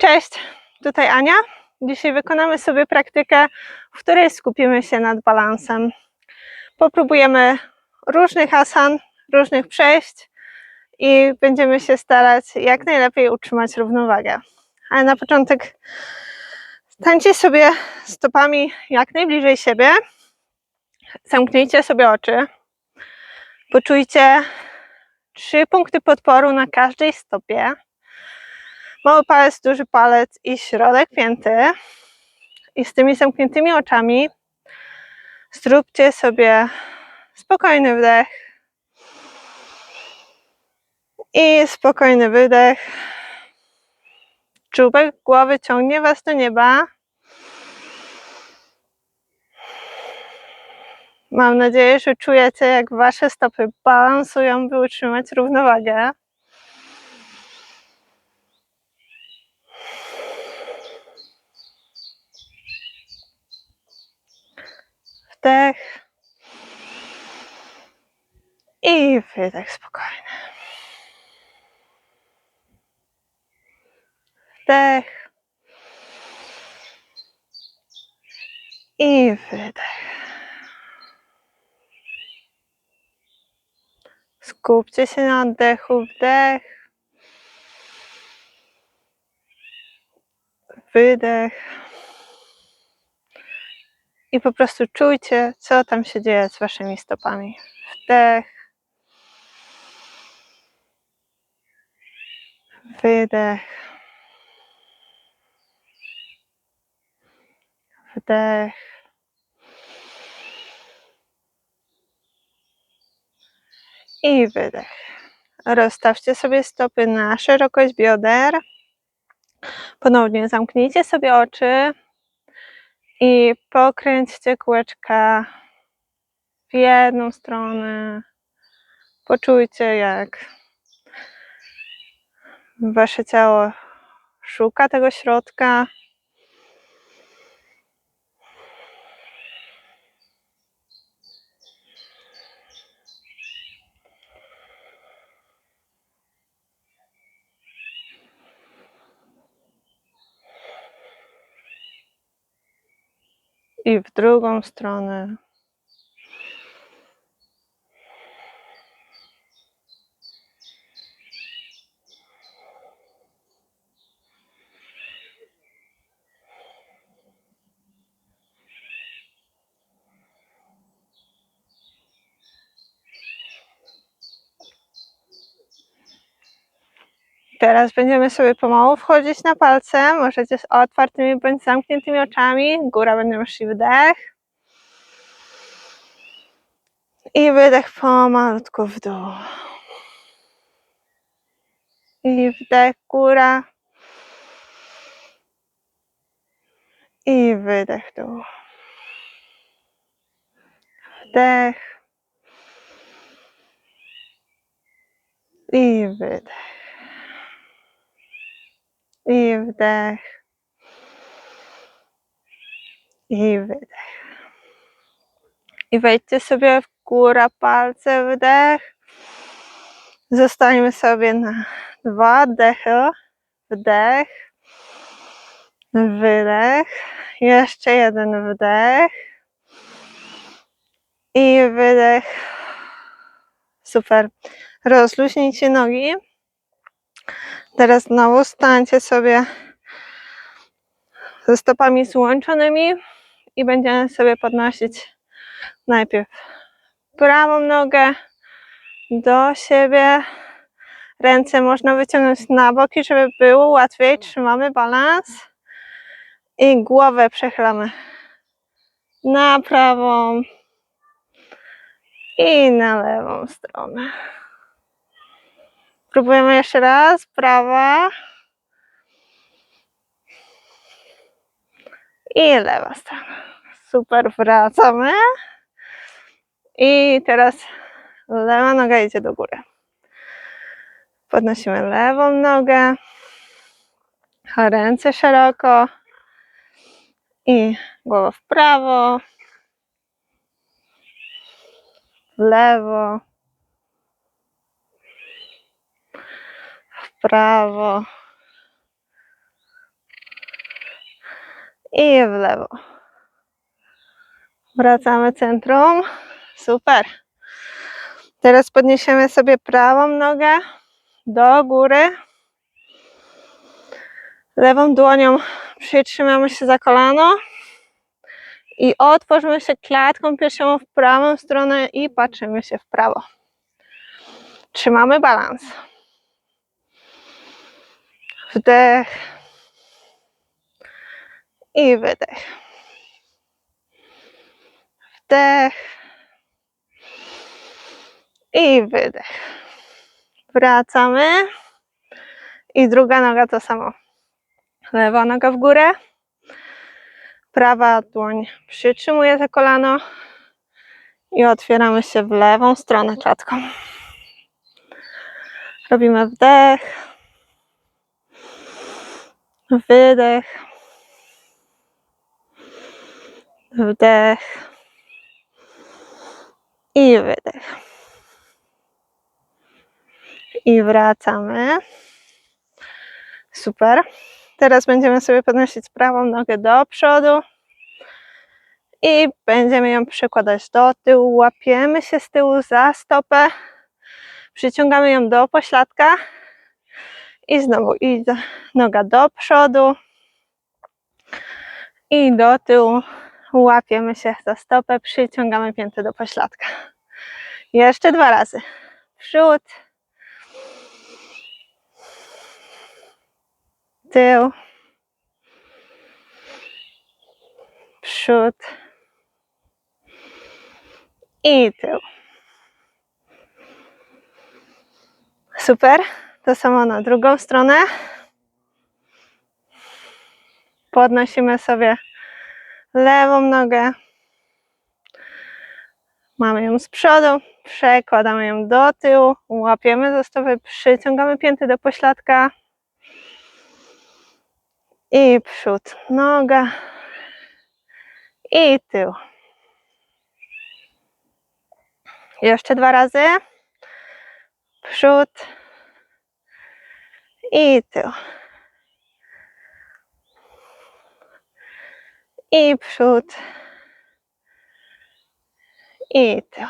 Cześć, tutaj Ania. Dzisiaj wykonamy sobie praktykę, w której skupimy się nad balansem. Popróbujemy różnych asan, różnych przejść i będziemy się starać jak najlepiej utrzymać równowagę. Ale na początek stańcie sobie stopami jak najbliżej siebie. Zamknijcie sobie oczy. Poczujcie trzy punkty podporu na każdej stopie mały palec, duży palec i środek pięty. I z tymi zamkniętymi oczami zróbcie sobie spokojny wdech i spokojny wydech. Czubek głowy ciągnie Was do nieba. Mam nadzieję, że czujecie, jak Wasze stopy balansują, by utrzymać równowagę. Wdech. I wydech spokojny. Wdech. I wydech. Skupcie się na oddechu, wdech. Wydech. I po prostu czujcie, co tam się dzieje z waszymi stopami. Wdech. Wydech. Wdech. I wydech. Rozstawcie sobie stopy na szerokość bioder. Ponownie zamknijcie sobie oczy i pokręćcie kółeczka w jedną stronę. Poczujcie, jak wasze ciało szuka tego środka. I w drugą stronę. Teraz będziemy sobie pomału wchodzić na palce. Możecie z otwartymi bądź zamkniętymi oczami. Góra będziemy szli wdech. I wydech pomalutku w dół. I wdech góra. I wydech dół. Wdech. I wydech. I wdech. I wydech. I wejdźcie sobie w górę palce, wdech. Zostańmy sobie na dwa oddechy. Wdech. Wydech. Jeszcze jeden wdech. I wydech. Super. Rozluźnijcie nogi. Teraz znowu stańcie sobie ze stopami złączonymi i będziemy sobie podnosić najpierw prawą nogę do siebie. Ręce można wyciągnąć na boki, żeby było łatwiej. Trzymamy balans i głowę przechylamy na prawą i na lewą stronę. Próbujemy jeszcze raz. Prawa. I lewa strona. Super, wracamy. I teraz lewa noga idzie do góry. Podnosimy lewą nogę. Ręce szeroko. I głowa w prawo. W lewo. Prawo. I w lewo. Wracamy centrum. Super. Teraz podniesiemy sobie prawą nogę do góry. Lewą dłonią przytrzymamy się za kolano i otworzymy się klatką piersiową w prawą stronę i patrzymy się w prawo. Trzymamy balans. Wdech i wydech. Wdech i wydech. Wracamy i druga noga to samo. Lewa noga w górę. Prawa dłoń przytrzymuje za kolano i otwieramy się w lewą stronę klatką. Robimy wdech, wydech, wdech i wydech. I wracamy. Super. Teraz będziemy sobie podnosić prawą nogę do przodu i będziemy ją przekładać do tyłu. Łapiemy się z tyłu za stopę, przyciągamy ją do pośladka i znowu idzie noga do przodu i do tyłu. Łapiemy się za stopę, przyciągamy pięty do pośladka. Jeszcze dwa razy. Przód, tył, przód i tył. Super. To samo na drugą stronę. Podnosimy sobie lewą nogę. Mamy ją z przodu, przekładamy ją do tyłu, łapiemy za stopę, przyciągamy pięty do pośladka i przód, noga i tył. Jeszcze dwa razy. Przód i tył. I przód i tył.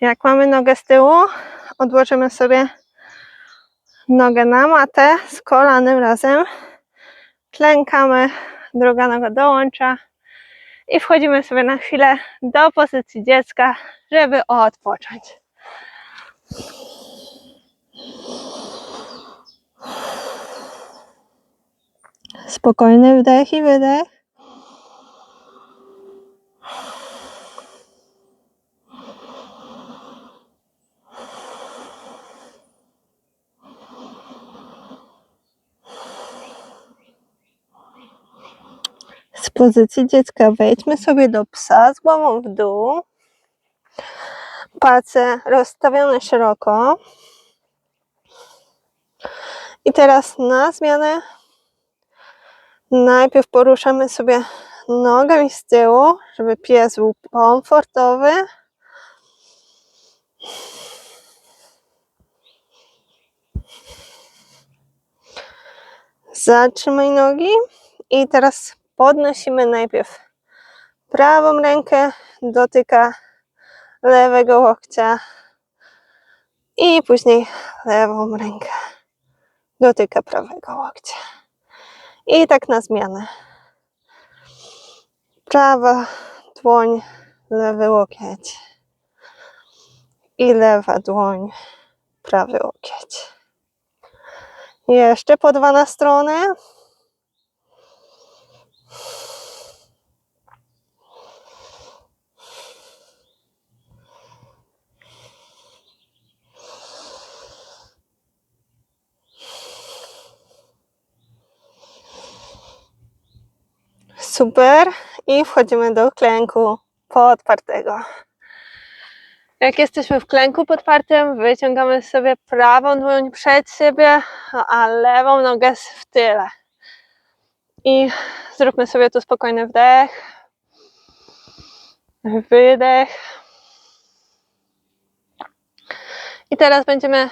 Jak mamy nogę z tyłu, odłożymy sobie nogę na matę z kolanem razem. Klękamy, druga noga dołącza i wchodzimy sobie na chwilę do pozycji dziecka, żeby odpocząć. Spokojny wdech i wydech. Z pozycji dziecka wejdźmy sobie do psa z głową w dół. Palce rozstawione szeroko. I teraz na zmianę najpierw poruszamy sobie nogami z tyłu, żeby pies był komfortowy. Zatrzymaj nogi i teraz podnosimy najpierw prawą rękę, dotyka lewego łokcia i później lewą rękę dotyka prawego łokcia. I tak na zmianę. Prawa dłoń, lewy łokieć i lewa dłoń, prawy łokieć. Jeszcze po dwa na stronę. Super. I wchodzimy do klęku podpartego. Jak jesteśmy w klęku podpartym, wyciągamy sobie prawą dłoń przed siebie, a lewą nogę w tyle. I zróbmy sobie tu spokojny wdech, wydech. I teraz będziemy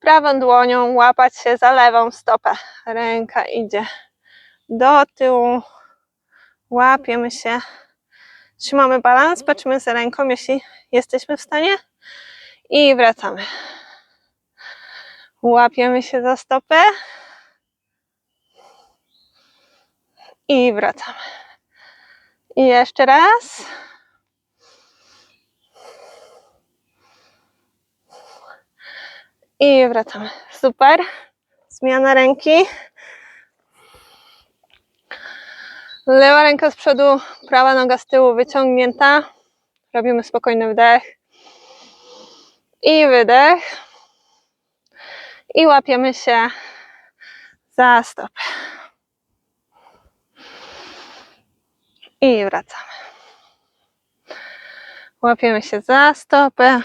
prawą dłonią łapać się za lewą stopę. Ręka idzie do tyłu, łapiemy się, trzymamy balans, patrzymy za ręką, jeśli jesteśmy w stanie i wracamy. Łapiemy się za stopę i wracamy. I jeszcze raz. I wracamy. Super. Zmiana ręki. Lewa ręka z przodu, prawa noga z tyłu wyciągnięta. Robimy spokojny wdech i wydech. I łapiemy się za stopę. I wracamy. Łapiemy się za stopę.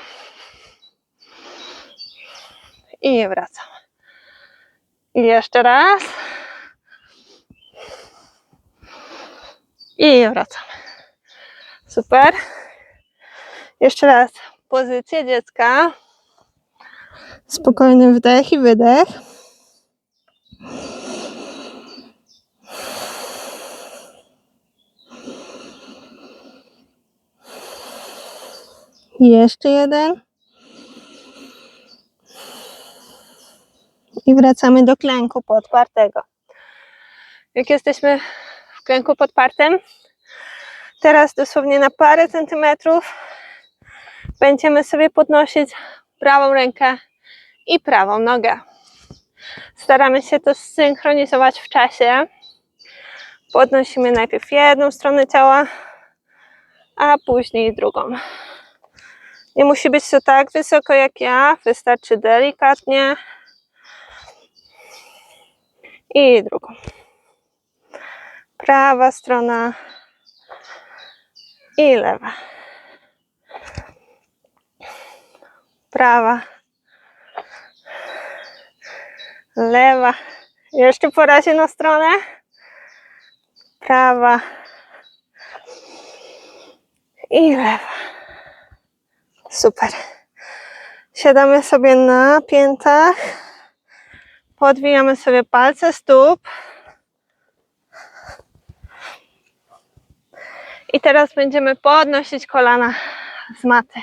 I wracamy. I jeszcze raz. I wracamy. Super. Jeszcze raz. Pozycja dziecka. Spokojny wdech i wydech. Jeszcze jeden. I wracamy do klęku podpartego. Jak jesteśmy w klęku podpartym, teraz dosłownie na parę centymetrów będziemy sobie podnosić prawą rękę i prawą nogę. Staramy się to zsynchronizować w czasie. Podnosimy najpierw jedną stronę ciała, a później drugą. Nie musi być to tak wysoko jak ja, wystarczy delikatnie. I drugą. Prawa strona i lewa. Prawa. Lewa. Jeszcze po razie na stronę. Prawa. I lewa. Super. Siadamy sobie na piętach. Podwijamy sobie palce stóp. I teraz będziemy podnosić kolana z maty.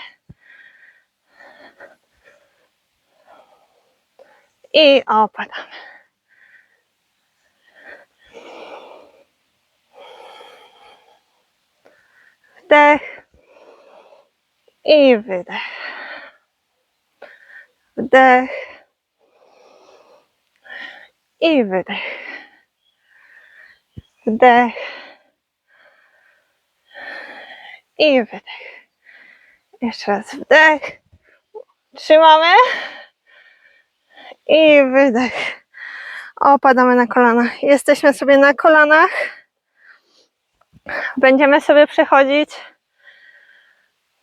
I opadamy. Wdech i wydech. Wdech i wydech. Wdech i wydech. Jeszcze raz wdech. Trzymamy. I wydech. Opadamy na kolana. Jesteśmy sobie na kolanach. Będziemy sobie przechodzić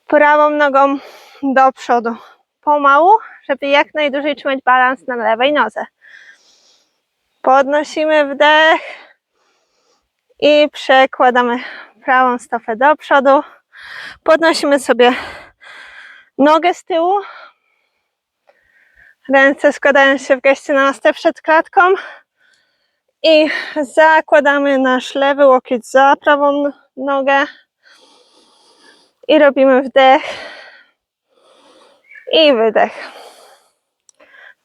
prawą nogą do przodu. Pomału, żeby jak najdłużej trzymać balans na lewej nodze. Podnosimy wdech i przekładamy prawą stopę do przodu. Podnosimy sobie nogę z tyłu. Ręce składają się w geście namaste przed klatką. I zakładamy nasz lewy łokieć za prawą nogę. I robimy wdech i wydech.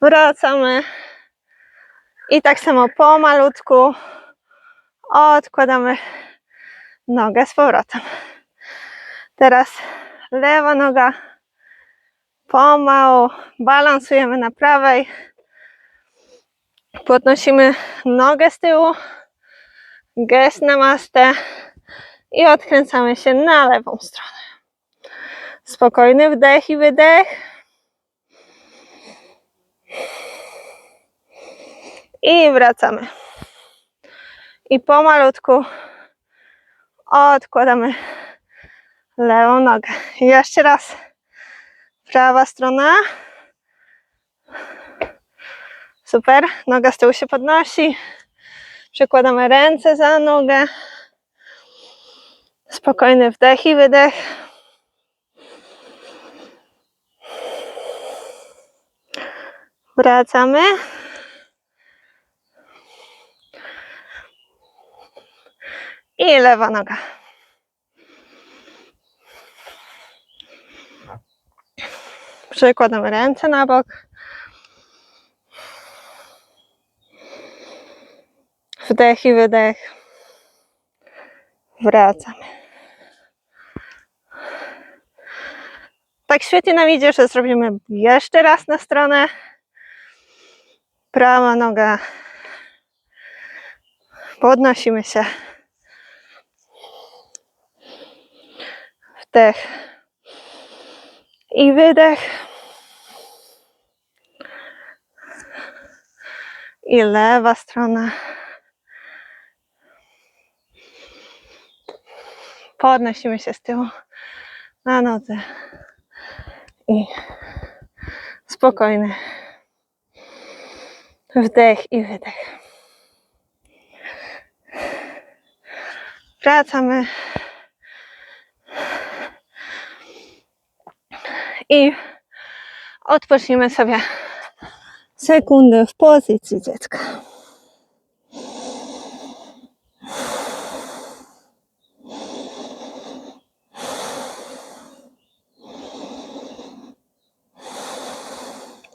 Wracamy. I tak samo pomalutku odkładamy nogę z powrotem. Teraz lewa noga pomału balansujemy na prawej. Podnosimy nogę z tyłu, gest namaste i odkręcamy się na lewą stronę. Spokojny wdech i wydech. I wracamy. I pomalutku odkładamy lewą nogę. Jeszcze raz. Prawa strona. Super. Noga z tyłu się podnosi. Przekładamy ręce za nogę. Spokojny wdech i wydech. Wracamy. I lewa noga. Przekładamy ręce na bok. Wdech i wydech. Wracamy. Tak świetnie nam idzie, że zrobimy jeszcze raz na stronę. Prawa noga. Podnosimy się. Wdech i wydech. I lewa strona. Podnosimy się z tyłu na nodze. I spokojny wdech i wydech. Wracamy. I odpoczniemy sobie sekundę w pozycji dziecka.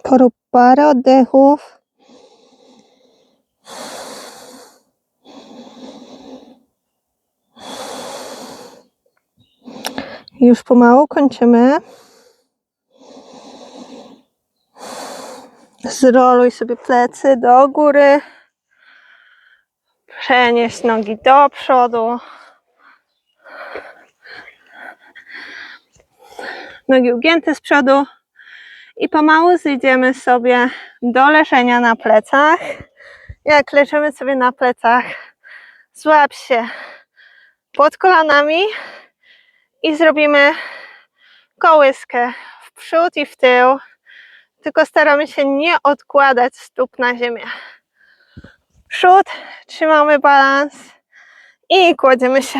Porób parę oddechów. Już pomału kończymy. Zroluj sobie plecy do góry. Przenieś nogi do przodu. Nogi ugięte z przodu. I pomału zejdziemy sobie do leżenia na plecach. Jak leżymy sobie na plecach, złap się pod kolanami i zrobimy kołyskę w przód i w tył. Tylko staramy się nie odkładać stóp na ziemię. Przód, trzymamy balans i kładziemy się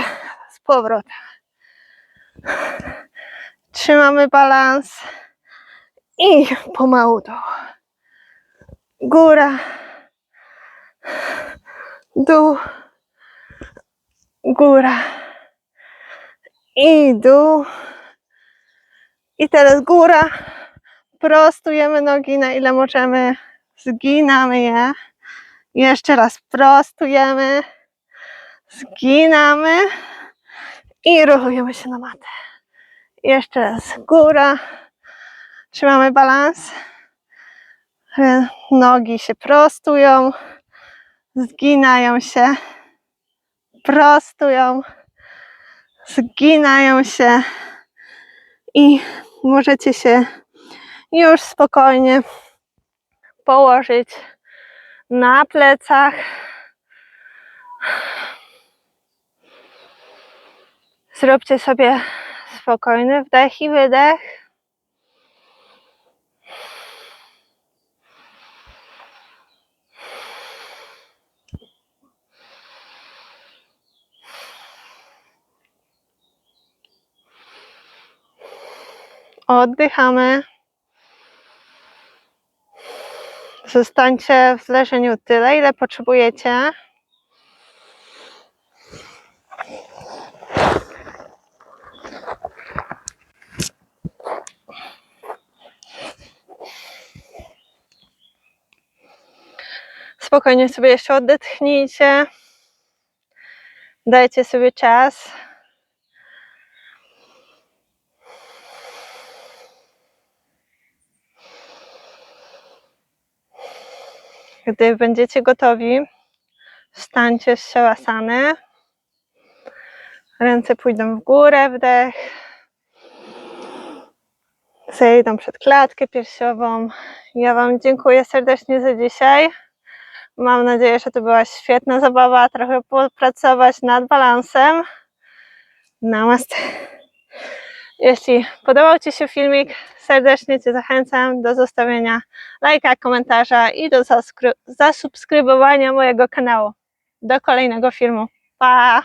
z powrotem. Trzymamy balans i pomału dół. Góra, dół, góra i dół. I teraz góra. Prostujemy nogi na ile możemy. Zginamy je. Jeszcze raz prostujemy. Zginamy. I ruchujemy się na matę. Jeszcze raz góra. Trzymamy balans. E, Nogi się prostują. Zginają się. Prostują. Zginają się. I możecie się już spokojnie położyć na plecach. Zróbcie sobie spokojny wdech i wydech. Oddychamy. Zostańcie w leżeniu tyle, ile potrzebujecie. Spokojnie sobie jeszcze odetchnijcie. Dajcie sobie czas. Gdy będziecie gotowi, wstańcie z siałasany. Ręce pójdą w górę, wdech. Zejdą przed klatkę piersiową. Ja Wam dziękuję serdecznie za dzisiaj. Mam nadzieję, że to była świetna zabawa. Trochę popracować nad balansem. Namaste. Jeśli podobał Ci się filmik, serdecznie Cię zachęcam do zostawienia lajka, komentarza i do zasubskrybowania mojego kanału. Do kolejnego filmu. Pa!